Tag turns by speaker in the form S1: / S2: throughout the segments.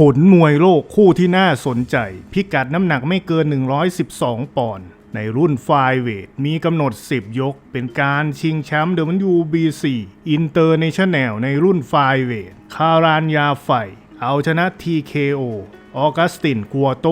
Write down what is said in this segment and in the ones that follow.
S1: ผลมวยโลกคู่ที่น่าสนใจ พิกัดน้ำหนักไม่เกิน 112 ปอนด์ในรุ่นไฟเวทมีกำหนด 10 ยก เป็นการชิงแชมป์ WBC International ในรุ่นไฟเวทคารานยาไฟ เอาชนะ TKO ออกัสตินกัวโต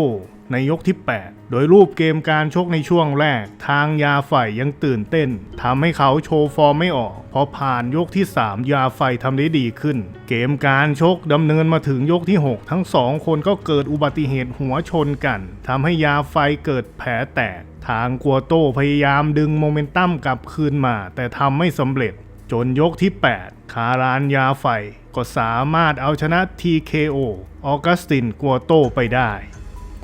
S1: ในยกที่ 8 โดยรูปเกมการชกในช่วงแรก ทางยาไฟยังตื่นเต้นทำให้เขาโชว์ฟอร์มไม่ออก พอผ่านยกที่ 3 ยาไฟทำได้ดีขึ้น เกมการชกดำเนินมาถึงยกที่ 6 ทั้งสองคนก็เกิดอุบัติเหตุหัวชนกันทำให้ยาไฟเกิดแผลแตก ทางกัวโต้พยายามดึงโมเมนตัมกลับคืนมา แต่ทำไม่สำเร็จ จนยกที่ 8 คารานยาไฟก็สามารถเอาชนะ TKO ออกัสตินกัวโตไปได้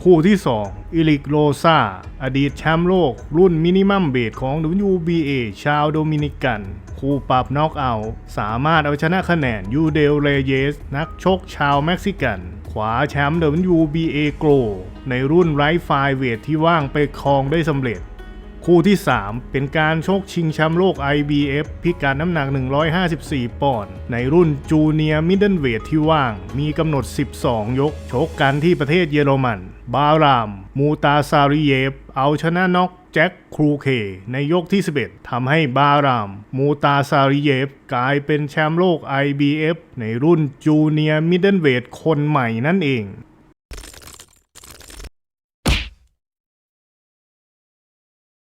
S1: คู่ที่ 2 อิลิกโรซาอดีตแชมป์โลก รุ่นมินิมัมเบทของ WBA ชาวโดมินิกัน คู่ปรับน็อกเอาท์สามารถเอาชนะคะแนนยูเดลเรเยส นักชกชาวเม็กซิกัน ขวาแชมป์ WBA โกลในรุ่นไรท์ไฟเวทที่ว่างไปครองได้สำเร็จ คู่ที่ 3 เป็นการชกชิงแชมป์โลก IBF พิกัดน้ำหนัก 154 ปอนด์ในรุ่นจูเนียร์มิดเดิลเวทที่ว่าง มีกำหนด 12 ยก ชกกันที่ประเทศเยอรมัน บาราม มูตาซาริเยฟ เอาชนะน็อกแจ็คครูเค ในยกที่ 11 ทำให้บาราม มูตาซาริเยฟ กลายเป็นแชมป์โลก IBF ในรุ่นจูเนียร์มิดเดิลเวทคนใหม่นั่นเอง